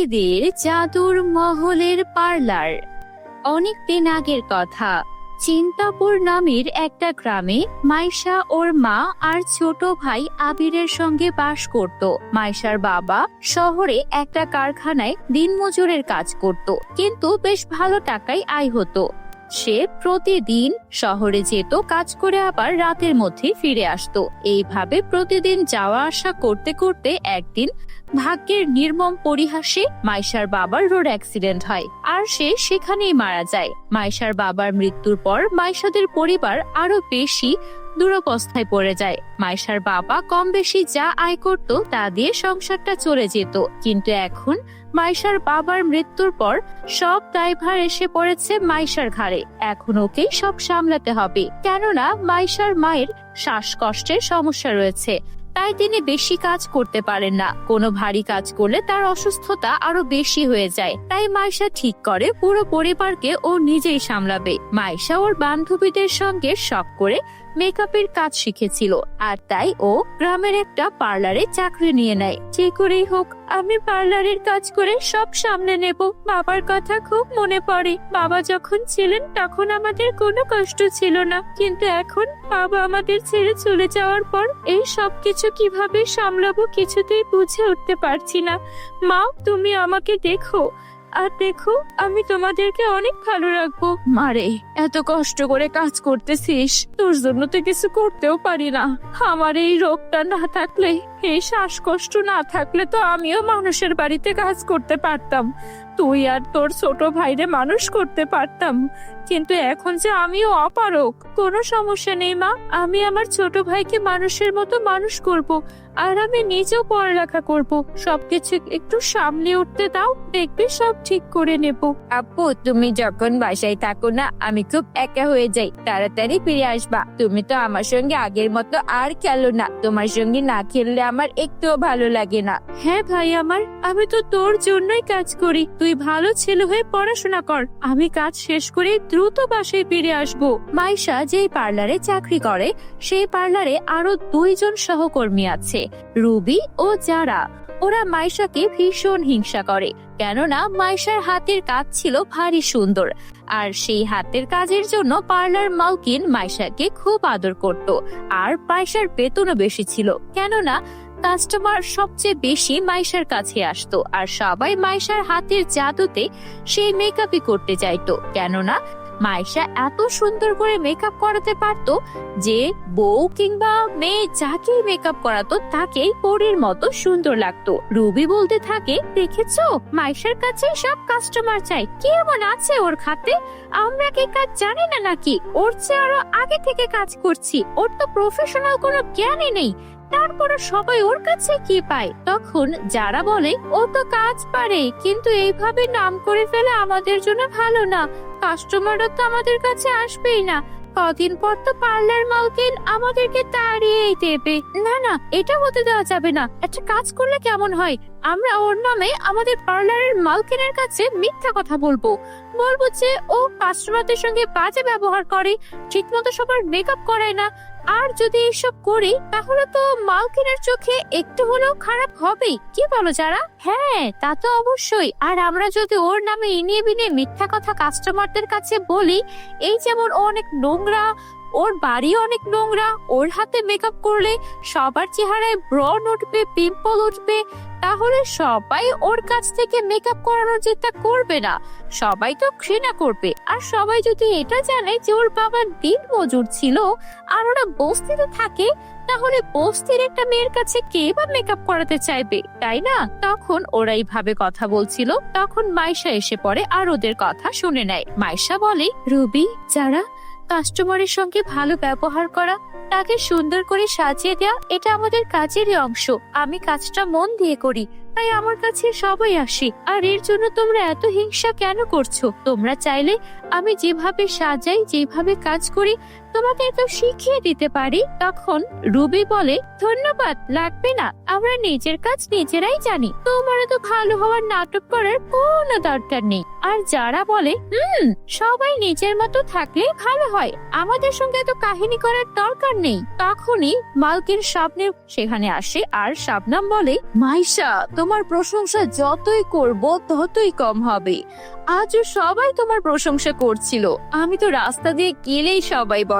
রুবিদের জাদুর মহলের পার্লার। অনেক দিন আগের কথা, চিন্তাপুর নামের একটা গ্রামে মাইশা ওর মা আর ছোট ভাই আবিরের সঙ্গে বাস করত। মাইশার বাবা শহরে একটা কারখানায় দিনমজুরের কাজ করত, কিন্তু বেশ ভালো টাকায় আয় হতো। সে প্রতিদিন শহরে যেত, কাজ করে আবার রাতের মধ্যে ফিরে আসতো। এইভাবে প্রতিদিন যাওয়া আসা করতে করতে একদিন ভাগ্যের নির্মম পরিহাসে মাইশার বাবার রোড অ্যাক্সিডেন্ট হয়, আর সে সেখানেই মারা যায়। মাইশার বাবার মৃত্যুর পর মাইশাদের পরিবার আরও বেশি দুরবস্থায় পড়ে যায়। মাইশার বাবা কম বেশি যা আয় করত তা দিয়ে সংসারটা চলে যেত, কিন্তু এখন মাইশার বাবার মৃত্যুর পর সব দায়ভার এসে পড়েছে মাইশার ঘাড়ে। এখন ওকে সব সামলাতে হবে, কেননা মাইশার মায়ের শ্বাসকষ্টের সমস্যা রয়েছে। তাই তিনি বেশি কাজ করতে পারেন না। কোনো ভারী কাজ করলে তার অসুস্থতা আরও বেশি হয়ে যায়। তাই মাইশা ঠিক করে পুরো পরিবারকে ও নিজেই সামলাবে। মাইশা ওর বান্ধবীদের সঙ্গে শখ করে মেকআপের কাজ শিখেছিল, আর তাই ও গ্রামের একটা পার্লারে চাকরি নিয়ে নেয়। যে করেই হোক, আমি পার্লারের কাজ করে সব সামনে নেব। বাবার কথা খুব মনে পড়ে। বাবা যখন ছিলেন, তখন আমাদের কোনো কষ্ট ছিল না। কিন্তু এখন বাবা আমাদের ছেড়ে চলে যাওয়ার পর, এই সব কিছু কীভাবে সামলাবো কিছুতেই বুঝে উঠতে পারছি না। মা, তুমি আমাকে দেখো। আর দেখো, আমি তোমাদেরকে অনেক ভালো রাখব। মারে, এত কষ্ট করে কাজ করতেছিস। তোর জন্য তো কিছু করতেও পারি না। আমার এই রোগটা না থাকলে, এই শ্বাসকষ্ট না থাকলে তো আমিও মানুষের বাড়িতে কাজ করতে পারতাম। তুই আর তোর ছোট ভাইরে মানুষ করতে পারতাম। কিন্তু এখন যে আমিও অপারক কোনো সমস্যা নেই মা। আমি আমার ছোট ভাইকে মানুষের মতো মানুষ করব আর আমি নিজেও পড়ালেখা করব। সবকিছু একটু সামলে উঠতে দাও দেখবে সব ঠিক করে নেব। আপু তুমি যখন বাসায় থাকো না আমি খুব একা হয়ে যাই। তাড়াতাড়ি ফিরে আসবা। তুমি তো আমার সঙ্গে আগের মতো আর খেলো না। তোমার সঙ্গে না খেললে আমার একটুও ভালো লাগে না। হ্যাঁ ভাই আমার আমি তো তোর জন্যই কাজ করি। তুই ভালো ছেলে হয়ে পড়াশোনা কর। আমি কাজ শেষ করে দ্রুত বাসায় ফিরে আসব। মাইশা যেই পার্লারে চাকরি করে, সেই পার্লারে আরও দুইজন সহকর্মী আছে, রুবি ও যারা ওরা মাইশাকে ভীষণ হিংসা করে, কেননা মাইশার হাতের কাজ ছিল ভারী সুন্দর। আর সেই হাতের কাজের জন্য পার্লার মালকিন মাইশাকে খুব আদর করত, আর মাইশার বেতনও বেশি ছিল। কেননা কাস্টমার সবচেয়ে বেশি মাইশার কাছে আসতো, আর সবাই মাইশার হাতের জাদুতে সেই মেকআপই করতে চাইতো। কেননা মাইশা এত সুন্দর করে মেকআপ করাতে পারতো যে বউ কিংবা মেয়ে যাকেই মেকআপ করাতো তাকেই পরীর মতো সুন্দর লাগতো। রুবি বলতে থাকে, দেখেছ? মাইশার কাছে সব কাস্টমার চাই। কি এমন আছে ওর খাতে? আমরা কি কাজ জানি না নাকি? ওর চেয়ে আরও আগে থেকে কাজ করছি। ওর তো প্রফেশনাল কোনো জ্ঞানই নেই। তারপরে সবাই ওর কাছে কি পায়? তখন যারা বলে, ও তো কাজ পারে, কিন্তু এইভাবে নাম করে ফেলে আমাদের জন্য ভালো না। কাস্টমাররা তো আমাদের কাছে আসবেই না। কদিন পর তো পার্লার মালকিন আমাদেরকে তাড়িয়েই দেবে। না না, এটা হতে দেওয়া যাবে না। একটা কাজ করলে কেমন হয়? আমরা ওর নামে আমাদের পার্লারের মালকিনের কাছে মিথ্যা কথা বলব। বলব যে ও কাস্টমারদের সঙ্গে বাজে ব্যবহার করে, ঠিকমতো সবার মেকআপ করায় না। আর যদি এসব করি, তাহলে তো মালকিনের চোখে একটু হলেও খারাপ হবেই। কি বলো, যারা? হ্যাঁ তা তো অবশ্যই। আর আমরা যদি ওর নামে ইনিয়ে বিনিয়ে মিথ্যা কথা কাস্টমারদের কাছে বলি, এই যেমন অনেক নোংরা ওর বাড়ি অনেক নোংরা, ওর হাতে মেকআপ করলে সবার চেহারায় ব্রণ উঠবে পিম্পল উঠবে, তাহলে সবাই ওর কাছ থেকে মেকআপ করানোর চেষ্টা করবে না। সবাই তো ঘৃণা করবে, আর সবাই যদি এটা জানে যে ওর বাবা দিন মজুর ছিল আর ওরা বস্তিতে থাকে, তাহলে বস্তির একটা মেয়ের কাছে কে বা মেকআপ করাতে চাইবে, তাই না? তখন ওরা এইভাবে কথা বলছিল, তখন মাইশা এসে পড়ে আর ওদের কথা শুনে নেয়। মাইশা বলে, রুবি, যারা কাস্টমারের সঙ্গে ভালো ব্যবহার করা, তাকে সুন্দর করে সাজিয়ে দেওয়া, এটা আমাদের কাজেরই অংশ। আমি কাজটা মন দিয়ে করি, তাই আমার কাছে সবাই আসে। আর এর জন্য তোমরা এত হিংসা কেন করছ? তোমরা চাইলে আমি যেভাবে সাজাই, যেভাবে কাজ করি তোমাকে একটু শিখিয়ে দিতে পারি। তখন রুবি বলে, ধন্যবাদ, লাগবে না। আমরা নিজের কাজ নিজেরাই জানি। তোমার তো ভালো হওয়ার নাটক করার কোনো দরকার নেই। আর যারা বলে, হুম, সবাই নিজের মতো থাকলে ভালো হয়। আমাদের সঙ্গে তো কাহিনী করার দরকার নেই। তখনই মালকিন স্বপ্নে সেখানে আসে আর শাবনাম বলে, মাইশা, তোমার প্রশংসা যতই করব ততই কম হবে। আজও সবাই তোমার প্রশংসা করছিল। আমি তো রাস্তা দিয়ে গেলেই সবাই বলে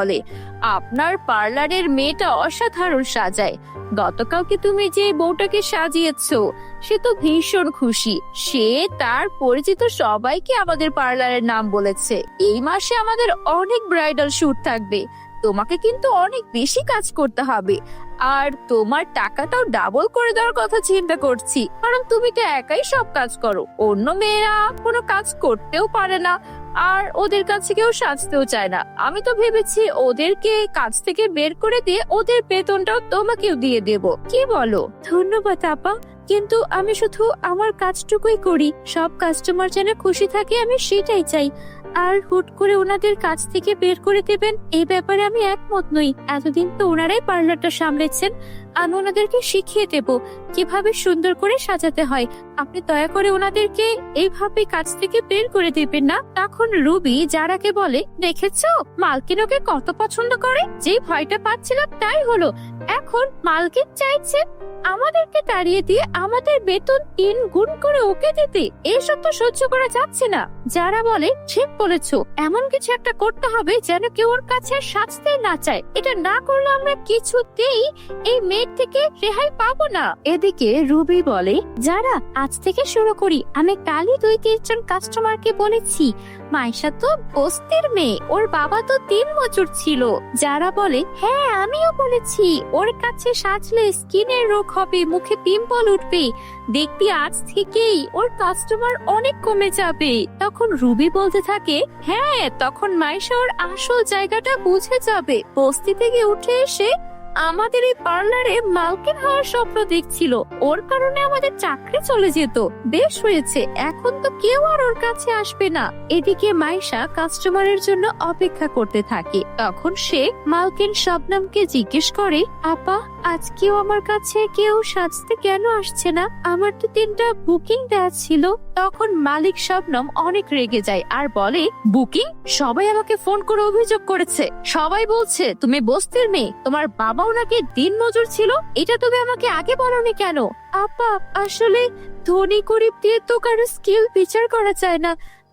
আপনার পার্লারের মেয়েটা অসাধারণ সাজায়। গতকালকে তুমি যে বউটাকে সাজিয়েছো, সে তো ভীষণ খুশি। সে তার পরিচিত সবাইকে আমাদের পার্লারের নাম বলেছে। এই মাসে আমাদের অনেক ব্রাইডাল শুট থাকবে। তোমাকে কিন্তু অনেক বেশি কাজ করতে হবে। আর তোমার টাকাটাও ডাবল করে দেওয়ার কথা চিন্তা করছি। কারণ তুমি তো একাই সব কাজ করো। অন্য মেয়েরা কোনো কাজ করতেও পারে না। আর ওদের কাছে কেউ সাজতেও চায় না। আমি তো ভেবেছি ওদেরকে কাজ থেকে বের করে দিয়ে ওদের বেতনটাও তোমাকেও দিয়ে দেব। কি বলো? ধন্যবাদ, আপা। কিন্তু আমি শুধু আমার কাজটুকুই করি। সব কাস্টমার যেন খুশি থাকে, আমি সেটাই চাই। আর হুট করে ওনাদের কাছ থেকে বের করে দেবেন এই ব্যাপারে আমি একমত নই। এতদিন তো ওনারাই পার্লারটা সামলেছেন। আমি ওনাদেরকে শিখিয়ে দেব কীভাবে সুন্দর করে সাজাতে হয়। আপনি দয়া করে ওনাদেরকে এইভাবে কাজ থেকে বের করে দেবেন না। তখন রুবি যারাকে বলে, দেখেছ? মালকিন ওকে কত পছন্দ করে? যে ভয়টা পাচ্ছিলাম তাই হলো। এখন মালকিন চাইছে আমাদেরকে তাড়িয়ে দিয়ে আমাদের বেতন তিন গুণ করে ওকে দিতে। এসব তো সহ্য করা যাচ্ছে না। যারা বলে, ঠিক বলেছ। এমন কিছু একটা করতে হবে যেন কেউ ওর কাছে সাজতে না চায়। এটা না করলে আমরা কিছুতেই এই মেয়ের থেকে রেহাই পাবো না। এদিকে রুবি বলে, যারা, আজ থেকে শুরু করি। আমি কালই দুই তিনজন কাস্টমারকে বলেছি। মাইশা তো বস্তির মেয়ে। ওর বাবা তো দিন মজুর ছিল। যারা বলে হ্যাঁ আমিও বলেছি। ওর কাছে সাজলে স্কিনের রোগ হবে, মুখে পিম্পল উঠবে। দেখবি আজ থেকেই ওর কাস্টমার অনেক কমে যাবে। তখন রুবি বলতে থাকে হ্যাঁ তখন মাইশা ওর আসল জায়গাটা বুঝে যাবে। বস্তি থেকে উঠে এসে আমাদের এই পার্লারে মালকিন হওয়ার স্বপ্ন দেখছিল। ওর কারণে আমাদের চাকরি চলে যেত। বেশ হয়েছে। এখন তো কেউ আর ওর কাছে আসবে না। এদিকে মাইশা কাস্টমারের জন্য অপেক্ষা করতে থাকে। তখন সে মালকিন শবনমকে জিজ্ঞেস করে, আপা, আজকেও আমার কাছে কেউ সাজতে কেন আসছে না? আমার তো তিনটা বুকিং দেওয়া ছিল। তখন মালিক শবনম অনেক রেগে যায় আর বলে, বুকিং? সবাই আমাকে ফোন করে অভিযোগ করেছে। সবাই বলছে, তুমি বস্তির মেয়ে। তোমার বাবাও নাকি দিন মজুর ছিল? এটা তুমি আমাকে আগে বলনি কেন? আপা, আসলে ধনী গরিব দিয়ে তো কারও স্কিল বিচার করা যায় না।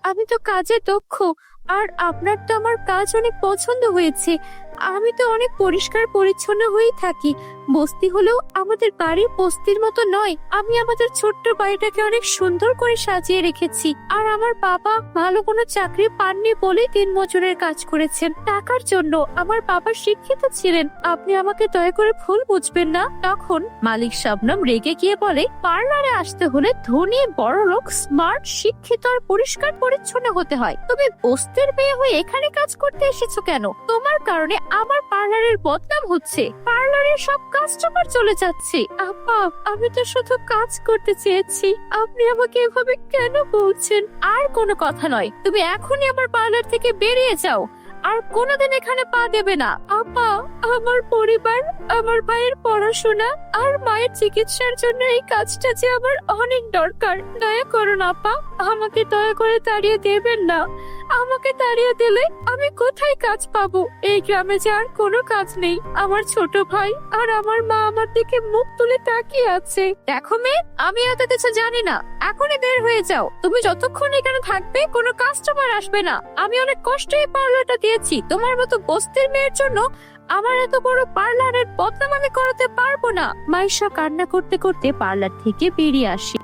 আমি তো কাজে দক্ষ, আর আপনার তো আমার কাজ অনেক পছন্দ হয়েছে। আমি তো অনেক পরিষ্কার পরিচ্ছন্ন হয়েই থাকি। বস্তি হলেও আমাদের বাড়ি বস্তির মতো নয়। আমি আমাদের ছোট্ট বাড়িটাকে অনেক সুন্দর করে সাজিয়ে রেখেছি। আর আমার বাবা ভালো কোনো চাকরি পাননি বলে দিন মজুরের কাজ করেছেন। টাকার জন্য আমার বাবা শিক্ষিত ছিলেন। আপনি আমাকে দয়া করে ভুল বুঝবেন না। তখন মালিক শাবনম রেগে গিয়ে বলে, পার্লারে আসতে হলে ধনী, বড় লোক, স্মার্ট, শিক্ষিত আর পরিষ্কার পরিচ্ছন্ন হতে হয়। তুমি বস্তির মেয়ে হয়ে এখানে কাজ করতে এসেছ কেন? তোমার কারণে আমার পার্লারের বদনাম হচ্ছে। পার্লারের সব কাস্টমার চলে যাচ্ছে। আপা, আমি তো শুধু কাজ করতে চেয়েছি। আপনি আমাকে এভাবে কেন বলছেন? আর কোনো কথা নয়। তুমি এখনই আমার পার্লার থেকে বেরিয়ে যাও। আর কোনোদিন এখানে পা দেবে না। আপা আমার পরিবার, আমার ভাইয়ের পড়াশোনা আর মায়ের চিকিৎসার জন্য এই কাজটা যে আমার অনেক দরকার। দয়া করুন আপা। আমাকে দয়া করে তাড়িয়ে দেবেন না। আমাকে তাড়িয়ে দিলে আমি কোথায় কাজ পাবো? এই গ্রামে যে আর কোনো কাজ নেই। আমার ছোট ভাই আর আমার মা আমার দিকে মুখ তুলে তাকিয়ে আছে। দেখো মেয়ে, আমি এত কিছু জানি না। এখনই বের হয়ে যাও। তুমি যতক্ষণ এখানে থাকবে, কোনো কাস্টমার আসবে না। আমি অনেক কষ্টে এই পার্লারটা দিয়েছি। তোমার মতো বস্তির মেয়ের জন্য আমার এত বড় পার্লারের বদনাম আমি করাতে পারব না। মাইশা কান্না করতে করতে পার্লার থেকে বেরিয়ে আসে।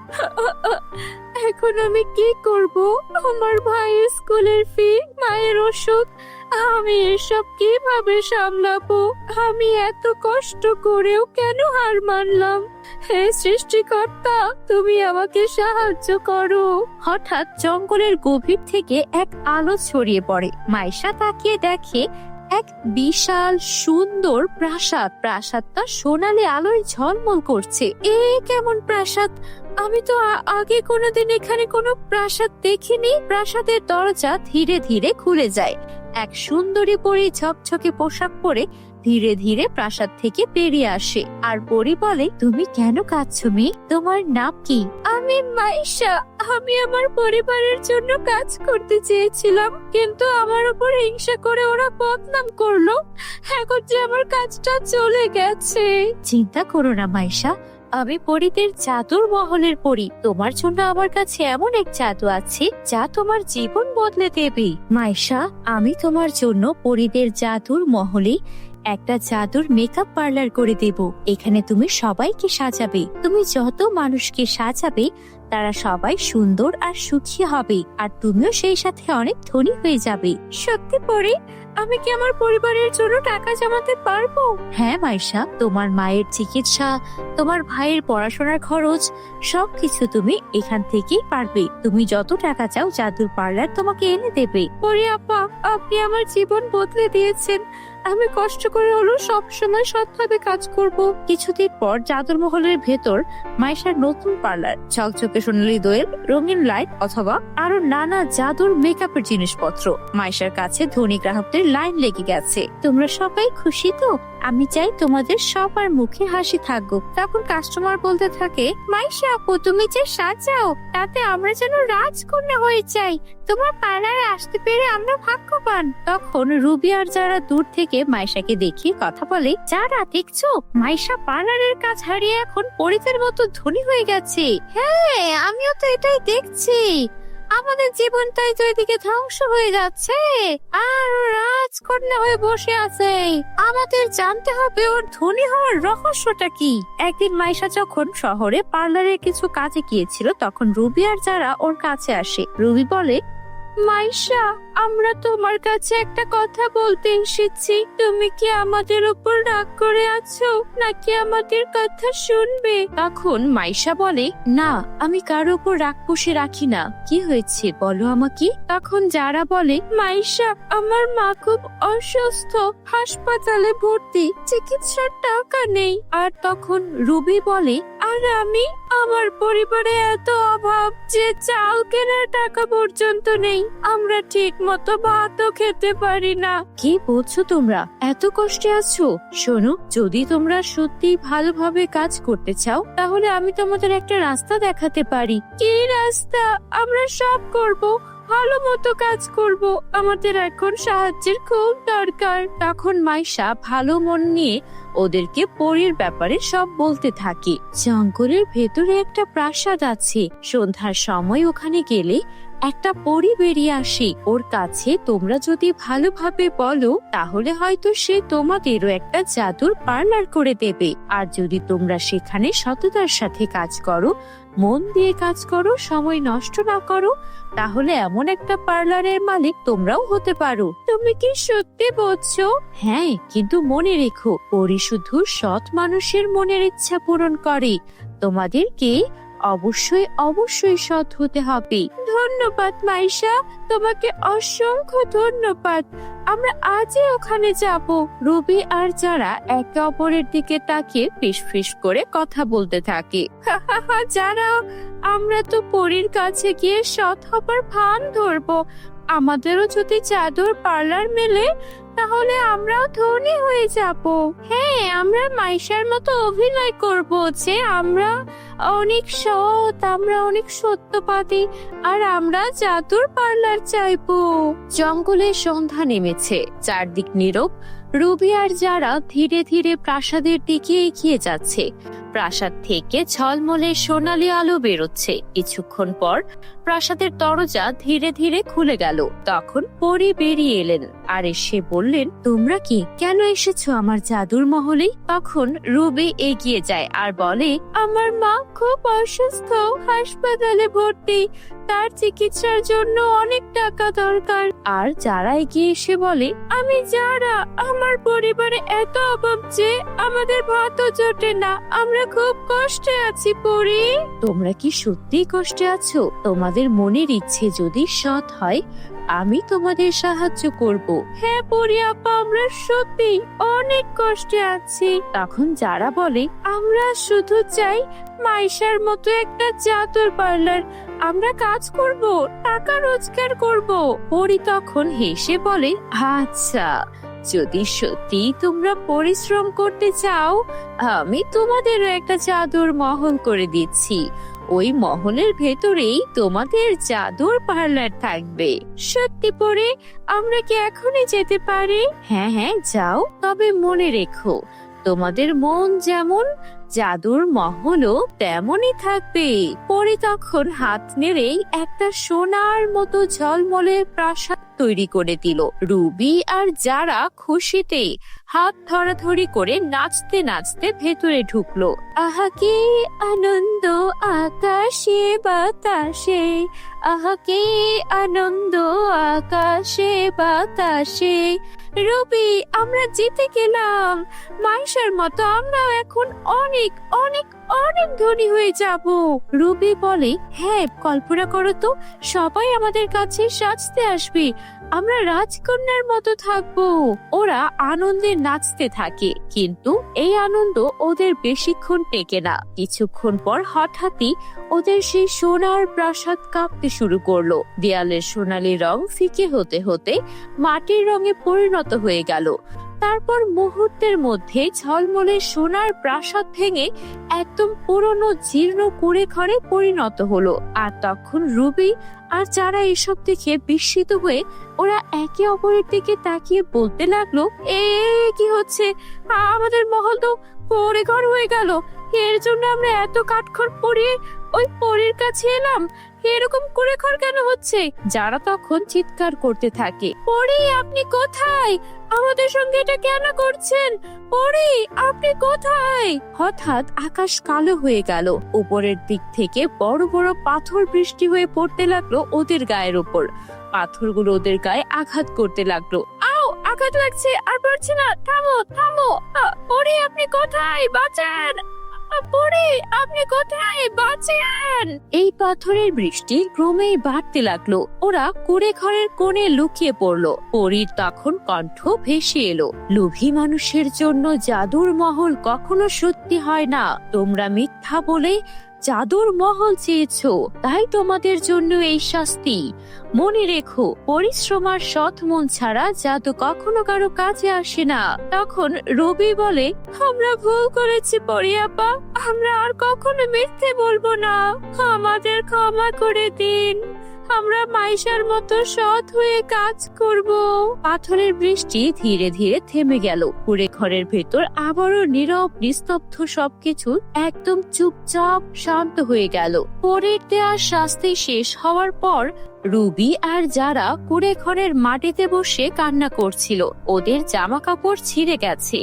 এখন আমি কি করব? আমার ভাইয়ের স্কুলের ফি, মায়ের ওষুধ, আমি এসব কীভাবে সামলাবো? আমি এত কষ্ট করেও কেন হার মানলাম? হে সৃষ্টিকর্তা, তুমি আমাকে সাহায্য করো। হঠাৎ জঙ্গলের গভীর থেকে এক আলো ছড়িয়ে পড়ে। মাইশা তাকিয়ে দেখে এক বিশাল সুন্দর প্রাসাদ। প্রাসাদটা সোনালি আলোয় ঝলমল করছে। এ কেমন প্রাসাদ? আমি তো আগে কোনোদিন এখানে কোনো প্রাসাদ দেখিনি। প্রাসাদের দরজা ধীরে ধীরে খুলে যায়। এক সুন্দরী পরী ঝকঝকে পোশাক পরে ধীরে ধীরে প্রাসাদ থেকে বেরিয়ে আসে। আর পরী বলে, তুমি কেন কাঁদছো মেয়ে তোমার নাম কি? আমি মাইশা। আমি আমার পরিবারের জন্য কাজ করতে চেয়েছিলাম, কিন্তু আমার উপর হিংসা করে ওরা বদনাম করল। এখন যে আমার কাজটা চলে গেছে। চিন্তা করো না মাইশা। আমি পরীদের জাদুর মহলের পরী। তোমার জন্য আমার কাছে এমন এক জাদু আছে, যা তোমার জীবন বদলে দেবে। মাইশা, আমি তোমার জন্য পরীদের জাদুর মহলে একটা জাদুর মেকআপ পার্লার করে দেব। এখানে তুমি সবাইকে সাজাবে। তুমি যত মানুষকে সাজাবে, তারা সবাই সুন্দর আর সুখী হবে। আর তুমিও সেই সাথে অনেক ধনী হয়ে যাবে। সত্যি পরে আমি কি আমার পরিবারের জন্য টাকা জমাতে পারব? হ্যাঁ মাইশা, তোমার মায়ের চিকিৎসা, তোমার ভাইয়ের পড়াশোনার খরচ, সবকিছু তুমি এখান থেকেই পারবে। তুমি যত টাকা চাও, জাদুর পার্লার তোমাকে এনে দেবে। পরে আপা, আপনি আমার জীবন বদলে দিয়েছেন। আমি কষ্ট করে হলো সবসময় সৎভাবে কাজ করব। কিছুদিন পর জাদুর মহলের ভেতর মাইশার নতুন পার্লার, ঝকঝকে সোনালি দোয়েল, রঙিন লাইট অথবা আরও নানা জাদুর মেকআপের জিনিসপত্র। মাইশার কাছে ধনী গ্রাহকদের লাইন লেগে গেছে। তোমরা সবাই খুশি তো? আমি চাই তোমাদের সবার মুখে হাসি থাকুক। তখন কাস্টমার বলতে থাকে, মাইশা আপু, তুমি যে সাজাও, তাতে আমরা যেন রাজকন্যা হয়ে যাই। তোমার পার্লারে আসতে পেরে আমরা ভাগ্যবান। তখন রুবি আর যারা দূর থেকে মাইশাকে দেখিয়ে কথা বলে, যারা দেখছ, মাইশা পার্লারের কাজ হারিয়ে এখন পরিতের মতো ধনী হয়ে গেছে। হ্যাঁ আমিও তো এটাই দেখছি। আমাদের জীবনটাই তো এদিকে ধ্বংস হয়ে যাচ্ছে। আর রাজকন্যা হয়ে বসে আছে। আমাদের জানতে হবে ওর ধনী হওয়ার রহস্যটা কি। একদিন মাইশা যখন শহরে পার্লারের কিছু কাজে গিয়েছিল, তখন রুবি আর যারা ওর কাছে আসে, রুবি বলে মাইশা আমরা তোমার কাছে একটা কথা বলতে এসেছি। তুমি কি আমাদের উপর রাগ করে আছো নাকি আমাদের কথা শুনবে? তখন মাইশা বলে না আমি কারও উপর রাগ পুষে রাখি না। কি হয়েছে বলো আমাকে? তখন যারা বলে মাইশা আমার মা খুব অসুস্থ হাসপাতালে ভর্তি চিকিৎসার টাকা নেই। আর তখন রুবি বলে আর আমি? আমার পরিবারে এত অভাব যে চাল কেনার টাকা পর্যন্ত নেই। আমরা ঠিক মতো ভাতও খেতে পারি না। কি বলছো তোমরা? এত কষ্টে আছো? শোনো যদি তোমরা সত্যি ভালোভাবে কাজ করতে চাও তাহলে আমি তোমাদের একটা রাস্তা দেখাতে পারি। কি রাস্তা? আমরা সব করব ভালো মতো কাজ করব। আমাদের এখন সাহায্যের খুব দরকার। তখন মাইশা ভালো মন নিয়ে ওদেরকে পরীর ব্যাপারে সব বলতে থাকে। জঙ্গলের ভেতরে একটা প্রাসাদ আছে। সন্ধ্যার সময় ওখানে গেলে একটা পরী বেরিয়ে আসে। ওর কাছে তোমরা যদি ভালোভাবে বলো, তাহলে হয়তো সে তোমাদেরও একটা জাদুর পার্লার করে দেবে। আর যদি তোমরা সেখানে সততার সাথে কাজ করো, মন দিয়ে কাজ করো, সময় নষ্ট না করো, তাহলে এমন একটা পার্লারের মালিক তোমরাও হতে পারো। তুমি কি সত্যি বলছো? হ্যাঁ কিন্তু মনে রেখো, পরি শুধু সৎ মানুষের মনের ইচ্ছা পূরণ করে। তোমাদেরকে অবশ্যই অবশ্যই সৎ হতে হবে। ধন্যবাদ, মাইশা। তোমাকে অসংখ্য ধন্যবাদ। আমরা আজই ওখানে যাব। রবি আর যারা একে অপরের দিকে তাকিয়ে ফিস ফিস করে কথা বলতে থাকে। যারা, আমরা তো পরীর কাছে গিয়ে সৎ হবার ভান ধরবো। আমাদেরও যদি চাদর পার্লার মেলে তাহলে আমরাও ধনী হয়ে যাব। হ্যাঁ আমরা মাইশার মতো অভিনয় করব যে আমরা অনেক সৎ, আমরা অনেক সত্যবাদী, আর আমরা জাদুর পার্লার চাইব। জঙ্গলে সন্ধ্যা নেমেছে, চারদিক নীরব। রুবি আর যারা ধীরে ধীরে প্রাসাদের দিকে এগিয়ে যাচ্ছে প্রাসাদ থেকে ঝলমলে সোনালি আলো বেরোচ্ছে। কিছুক্ষণ পর প্রাসাদের দরজা ধীরে ধীরে খুলে গেল। তখন পরি বেরিয়ে এলেন। আর এসে বললেন, তোমরা কি? কেন এসেছ আমার জাদুর মহলে তখন রুবি এগিয়ে যায় আর বলে, আমার মা খুব অসুস্থ, হাসপাতালে ভর্তি। তার চিকিৎসার জন্য অনেক টাকা দরকার। আর যারা এগিয়ে এসে বলে, আমি যারা, আমার পরিবারে এত অভাব যে আমাদের ভাতও জোটে না। আমরা খুব কষ্টে আছি পরি। তোমরা কি সত্যি কষ্টে আছো? তোমাদের মনের ইচ্ছে যদি সৎ হয় আমি তোমাদের সাহায্য করব। হ্যাঁ পরি আপা আমরা সত্যি অনেক কষ্টে আছি। তখন যারা বলে আমরা শুধু চাই মাইশার মতো একটা জাদুর পার্লার। আমরা কাজ করব টাকা রোজগার করব। পরি তখন হেসে বলে আচ্ছা। যদি সত্যি তোমরা পরিশ্রম করতে চাও, আমি তোমাদেরও একটা চাদর মহল করে দিচ্ছি। ওই মহলের ভেতরেই তোমাদের জাদুর পার্লার থাকবে। সত্যি পরে আমরা কি এখনই যেতে পারি? হ্যাঁ হ্যাঁ যাও, তবে মনে রেখো, তোমাদের মন যেমন জাদুর মহলও তেমনই থাকবে। পরে তখন হাত নেড়েই একটা সোনার মতো ঝলমলে প্রাসাদ তৈরি করে দিল। রুবি আর যারা খুশিতে হাত ধরাধরি করে নাচতে নাচতে ভেতরে ঢুকলো। আহা কি আনন্দ আকাশে, বাতাসে। আহা কি আনন্দ আকাশে, বাতাসে। রবি, আমরা জিতে গেলাম। মাইশার মতো আমরাও এখন অনেক অনেক অনেক ধনী হয়ে যাব। রুবি বলে হ্যাঁ কল্পনা করো তো, সবাই আমাদের কাছে সাজতে আসবে। আমরা রাজকন্যার মতো থাকব। ওরা আনন্দে নাচতে থাকে, কিন্তু এই আনন্দ ওদের বেশিক্ষণ টেকে না। কিছুক্ষণ পর হঠাৎই ওদের সেই সোনার প্রাসাদ কাঁপতে শুরু করল। দেয়ালের সোনালি রং ফিকে হতে হতে মাটির রঙে পরিণত হয়ে গেল। তারপর মুহূর্তের মধ্যে ঝলমলে সোনার প্রাসাদ ভেঙে একদম পুরনো জীর্ণ কুড়ে ঘরে পরিণত হলো। আর তখন রুবি আর যারা এসব দেখে বিস্মিত হয়ে ওরা একে অপরের দিকে তাকিয়ে বলতে লাগল, এ, কি হচ্ছে? আমাদের মহল তো পরে ঘর হয়ে গেল। এর জন্য আমরা এত কাঠখড় পরিয়ে ওই পরীর কাছে এলাম। এরকম করে ঘর কেন হচ্ছে? যারা তখন চিৎকার করতে থাকে, পরি, আপনি কোথায়? আমাদের সঙ্গে এটা কেন করছেন? পরে, আপনি কোথায়? হঠাৎ আকাশ কালো হয়ে গেল। উপরের দিক থেকে বড় বড় পাথর বৃষ্টি হয়ে পড়তে লাগল ওদের গায়ের উপর। পাথরগুলো ওদের গায়ে আঘাত করতে লাগল। আও, আঘাত লাগছে, আর পারছি না। থামো থামো। পরে, আপনি কোথায়? বাঁচান! এই পাথরের বৃষ্টি ক্রমেই বাড়তে লাগল। ওরা কুড়ে ঘরের কোণে লুকিয়ে পড়ল। পরীর তখন কণ্ঠ ভেসে এলো। লোভী মানুষের জন্য জাদুর মহল কখনো সত্যি হয় না। তোমরা মিথ্যা বলে জাদুর মহল চেয়েছ, তাই তোমাদের জন্য এই শাস্তি। মনে রেখো পরিশ্রম আর সৎ মন ছাড়া জাদু কখনো কারও কাজে আসে না। তখন রবি বলে, আমরা ভুল করেছি পরিয়াপা, আমরা আর কখনো মিথ্যে বলব না। আমাদের ক্ষমা করে দিন। আমরা মাইশার মতো সৎ হয়ে কাজ করব। পাথরের বৃষ্টি ধীরে ধীরে থেমে গেল। কুড়ে ঘরের ভেতর আবারও নীরব, নিস্তব্ধ সবকিছু একদম চুপচাপ শান্ত হয়ে গেল। পরের দেওয়ার শাস্তি শেষ হওয়ার পর রুবি আর যারা কুড়ে ঘরের মাটিতে বসে কান্না করছিল, ওদের জামা কাপড় ছিঁড়ে গেছে।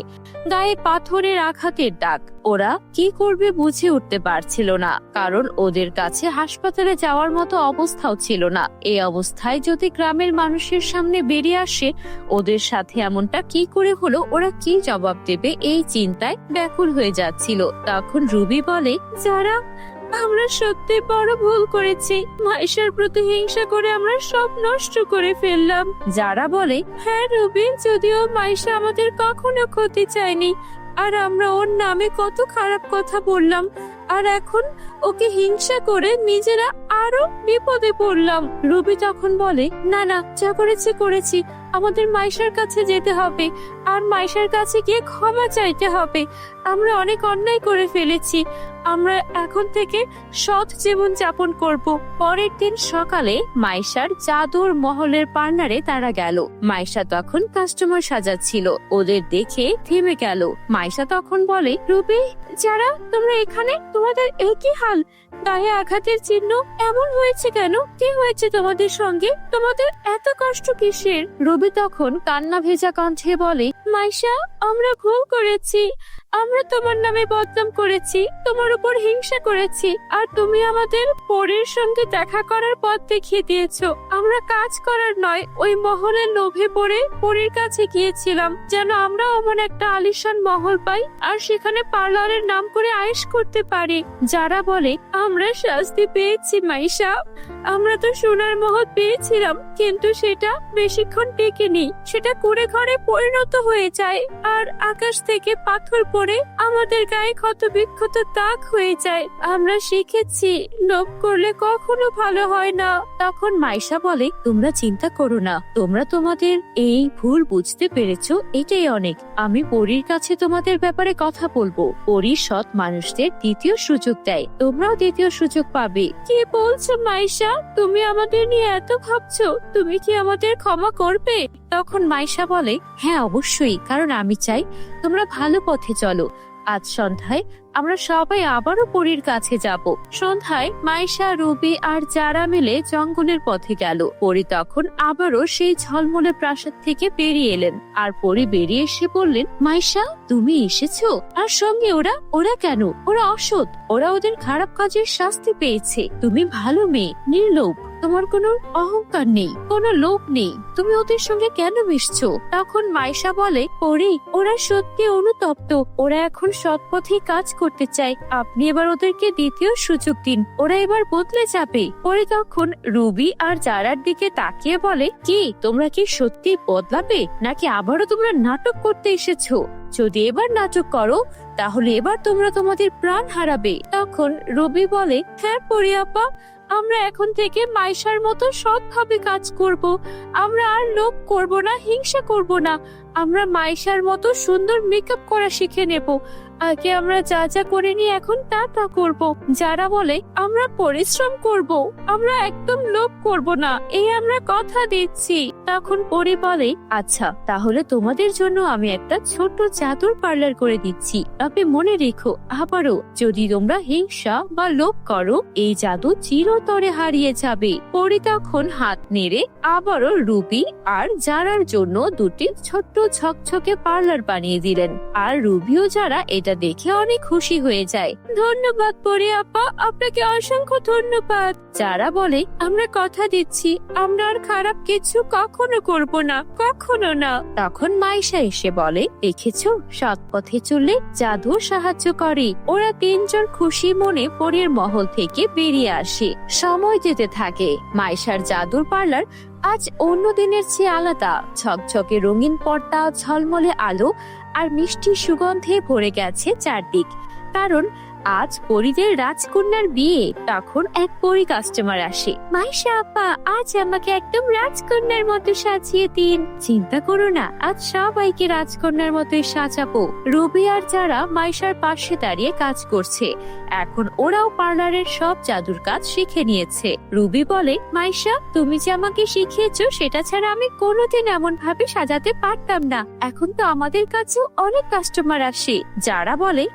গায়ে পাথরের আঘাতের দাগ ওরা কি করবে বুঝে উঠতে পারছিল না, কারণ ওদের কাছে হাসপাতালে যাওয়ার মতো অবস্থাও ছিল না। এই অবস্থায় যদি গ্রামের মানুষের সামনে বেরিয়ে আসে, ওদের সাথে এমনটা কি করে হলো, ওরা কি জবাব দেবে? এই চিন্তায় ব্যাকুল হয়ে যাচ্ছিল। তখন রুবি বলে, যারা আমরা সত্যি বড় ভুল করেছি। মাইশার প্রতি হিংসা করে আমরা সব নষ্ট করে ফেললাম। যারা বলে হ্যাঁ রুবিন যদিও মাইশা আমাদের কখনো ক্ষতি চায়নি। আর আমরা ওর নামে কত খারাপ কথা বললাম। আর এখন ওকে হিংসা করে নিজেরা আরও বিপদে পড়লাম। রবি তখন বলে, না না, যা করেছি করেছি। আমাদের মাইশার কাছে যেতে হবে। আর মাইশার কাছে গিয়ে ক্ষমা চাইতে হবে। আমরা অনেক অন্যায় করে ফেলেছি। আমরা এখন থেকে সৎ জীবন যাপন করব। পরের দিন সকালে মাইশার জাদুর মহলের পার্লারে তারা গেল। মাইশা তখন কাস্টমার সাজাচ্ছিল। ওদের দেখে থেমে গেল। মাইশা তখন বলে, রুবি, যারা তোমরা এখানে তোমাদের এই কি হাল। গায়ে আঘাতের চিহ্ন এমন হয়েছে কেন? কি হয়েছে তোমাদের সঙ্গে? তোমাদের এত কষ্ট কিসের? রবি তখন কান্না ভেজা কণ্ঠে বলে, মাইশা, আমরা ভুল করেছি। আমরা তোমার নামে বদনাম করেছি, তোমার উপর হিংসা করেছি, আর তুমি আমাদের পরের সঙ্গে দেখা করার পথ দেখিয়ে দিয়েছ। আমরা কাজ করার নয়, ওই মহলের লোভে পড়ে পরীর কাছে গিয়েছিলাম, যেন আমরা এমন একটা আলিশান মহল পাই, আর সেখানে পার্লারের নাম করে আয়েশ করতে পারি। যারা বলে আমরা শাস্তি পেয়েছি মাইশা। আমরা তো সোনার মহল পেয়েছিলাম কিন্তু সেটা বেশিক্ষণ টেকেনি। সেটা কুড়ে ঘরে পরিণত হয়ে যায় আর আকাশ থেকে পাথর পড়ে আমাদের গায়ে ক্ষত বিক্ষত দাগ হয়ে যায়। আমরা শিখেছি লোভ করলে কখনো ভালো হয় না। তখন মাইশা বলে তোমরা চিন্তা করো না তোমরা তোমাদের এই ভুল বুঝতে পেরেছ এটাই অনেক। আমি পরীর কাছে তোমাদের ব্যাপারে কথা বলব। পরী সৎ মানুষদের দ্বিতীয় সুযোগ দেয়। তোমরাও দ্বিতীয় সুযোগ পাবে। কি বলছো মাইশা? তুমি আমাদের নিয়ে এত ভাবছ, তুমি কি আমাদের ক্ষমা করবে? তখন মাইশা বলে হ্যাঁ অবশ্যই, কারণ আমি চাই তোমরা ভালো পথে চলো। আজ সন্ধ্যায় আমরা সবাই আবারও পরীর কাছে যাব। সন্ধ্যায় মাইশা, রুবি আর যারা মিলে জঙ্গলের পথে গেল। পরি তখন আবারও সেই ঝলমলে প্রাসাদ থেকে বেরিয়ে এলেন। আর পরি বেরিয়ে এসে বললেন, মাইশা, তুমি এসেছ? আর সঙ্গে ওরা ওরা কেন? ওরা অসৎ। ওরা ওদের খারাপ কাজের শাস্তি পেয়েছে। তুমি ভালো মেয়ে, নির্লোভ। তোমার কোনো অহংকার নেই, কোনো লোভ নেই। তুমি ওদের সঙ্গে কেন মিশছো? তখন মাইশা বলে, পরি, ওরা সত্যি অনুতপ্ত। ওরা এখন সৎ পথে কাজ করতে চাই আপনি এবার ওদেরকে দ্বিতীয় সুযোগ দিন। ওরা এবার বদলে যাবে। পরে তখন রুবি আর জারার দিকে তাকিয়ে বলে, কি, তোমরা কি সত্যি বদলাবে? নাকি আবারও তোমরা নাটক করতে এসেছ? যদি এবার নাটক করো, তাহলে এবার তোমরা তোমাদের প্রাণ হারাবে। তখন রবি বলে হ্যাঁ পরিয়াপা, আমরা এখন থেকে মাইশার মতো সৎভাবে কাজ করব। আমরা আর লোভ করব না, হিংসা করব না। আমরা মাইশার মতো সুন্দর মেকআপ করা শিখে নেব। আগে আমরা যা যা করিনি এখন তা তা করব। যারা বলে, আমরা পরিশ্রম করব, আমরা একদম লোভ করব না, এই আমরা কথা দিচ্ছি। তখন পরি বলে আচ্ছা তাহলে তোমাদের জন্য আমি একটা ছোট জাদুর পার্লার করে দিচ্ছি। আপনি মনে রেখো, আবারও যদি তোমরা হিংসা বা লোভ করো, এই জাদু চিরতরে হারিয়ে যাবে। পরি তখন হাত নেড়ে আবারও রুবি আর জারার জন্য দুটি ছোট্ট ঝকঝকে পার্লার বানিয়ে দিলেন। আর রুবিও যারা এটা দেখে অনেক খুশি হয়ে যায়। ধন্যবাদ পরি আপা, আপনাকে অসংখ্য ধন্যবাদ। যারা বলে, আমরা কথা দিচ্ছি, আমরা আর খারাপ কিছু কখনো করব না, কখনো না। তখন মাইশা এসে বলে, দেখেছ? সৎ পথে চললে জাদু সাহায্য করে। ওরা তিনজন খুশি মনে পরের মহল থেকে বেরিয়ে আসে। সময় যেতে থাকে। মাইশার জাদুর পার্লার আজ অন্য দিনের চেয়ে আলাদা। ঝকঝকে রঙিন পর্দা, ঝলমলে আলো আর মিষ্টি সুগন্ধে ভরে গেছে চারদিক। কারণ আজ পরিদের রাজকন্যার বিয়ে। তখন এক পরি কাস্টমার আসে। মাইশা আপা আজ আমাকে একদম রাজকন্যার মতো সাজিয়ে দিন। চিন্তা করো না, আজ সবাইকে রাজকন্যার মতোই সাজাবো। রবি আর যারা মাইশার পাশে দাঁড়িয়ে কাজ করছে। এখন ওরাও পার্লারের সব জাদুর কাজ শিখে নিয়েছে। রুবি বলে, মাইশা, তুমি যে আমাকে শিখিয়েছো, সেটা ছাড়া আমি কোনোদিন এমন ভাবে সাজাতে পারতাম না। এখন তো আমাদের কাছেও অনেক কাস্টমার আসে। যারা বলে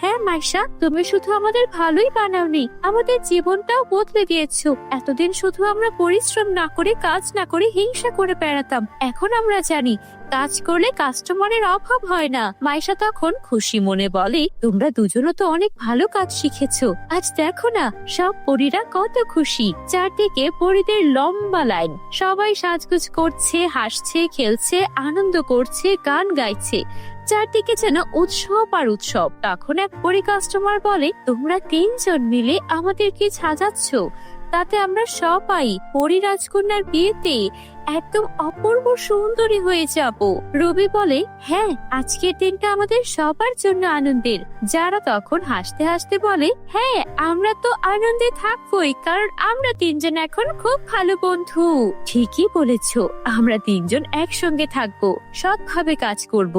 হ্যাঁ মাইশা, তুমি শুধু আমাদের ভালোই বানাওনি, আমাদের জীবনটাও বদলে দিয়েছ। এতদিন শুধু আমরা পরিশ্রম না করে, কাজ না করে হিংসা করে বেড়াতাম। এখন আমরা জানি, কাজ করলে কাস্টমারের অভাব হয় না। মাইশা তখন খুশি মনে বলে, তোমরা দুজনও তো অনেক ভালো কাজ শিখেছো। আজ দেখো না, সব পরীরা কত খুশি। চারদিকে পরীদের লম্বা লাইন। সবাই সাজগুজ করছে, হাসছে, খেলছে, আনন্দ করছে, গান গাইছে। চারদিকে যেন উৎসব আর উৎসব। তখন এক পরি কাস্টমার বলে, তোমরা তিনজন মিলে আমাদেরকে সাজাচ্ছ। তাতে আমরা সবাই পরি রাজকন্যার বিয়েতে একদম অপূর্ব সুন্দরী হয়ে যাব। রবি বলে হ্যাঁ আজকের দিনটা আমাদের সবার জন্য আনন্দের। যারা তখন হাসতে হাসতে বলে হ্যাঁ আমরা তো আনন্দে থাকবোই, কারণ আমরা তিনজন এখন খুব ভালো বন্ধু। ঠিকই বলেছ, আমরা তিনজন একসঙ্গে থাকব, সৎভাবে কাজ করব,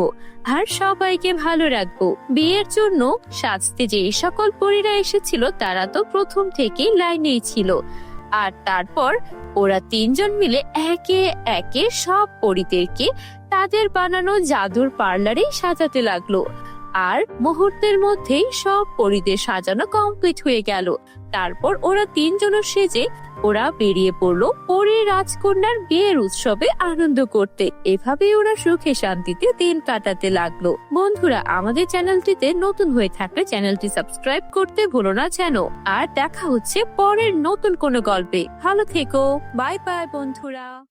আর সবাইকে ভালো রাখব। বিয়ের জন্য সাজতে যে সকল পরীরা এসেছিল, তারা তো প্রথম থেকেই লাইনেই ছিল। আর তারপর ওরা তিনজন মিলে একে একে সব পরিতেরকে তাদের বানানো জাদুর পার্লারেই সাজাতে লাগল। আর মুহূর্তের মধ্যেই সব পরিদের সাজানো কমপ্লিট হয়ে গেল। তারপর ওরা তিনজনও সেজে ওরা বেরিয়ে পড়ল পরে রাজকন্যার বিয়ের উৎসবে আনন্দ করতে। এভাবে ওরা সুখে শান্তিতে দিন কাটাতে লাগল। বন্ধুরা, আমাদের চ্যানেলটিতে নতুন হয়ে থাকলে চ্যানেলটি সাবস্ক্রাইব করতে ভুলো না যেন। আর দেখা হচ্ছে পরের নতুন কোনো গল্পে। ভালো থেকো। বাই বাই বন্ধুরা।